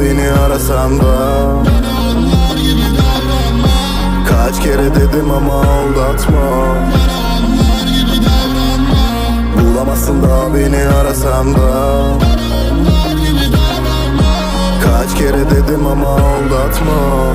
beni arasan da. Kaç kere dedim ama aldatma. Bulamazsın da beni arasan da. Kaç kere dedim ama aldatma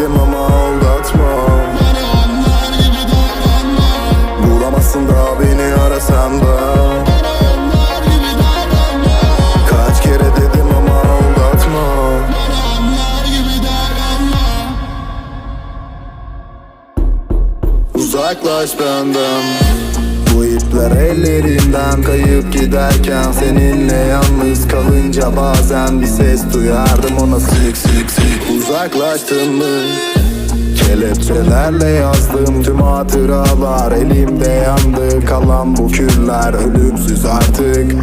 dedim ama aldatma. Bulamazsın da beni arasan da. Kaç kere dedim ama aldatma. Uzaklaş benden. Bu ipler ellerinden kayıp giderken Seninle yalnız kalınca bazen bir ses duyardım. Sık sık Uzaklaştın mı? Kelepçelerle yazdım tüm hatıralar. Elimde yandı kalan bu küller. Ölümsüz artık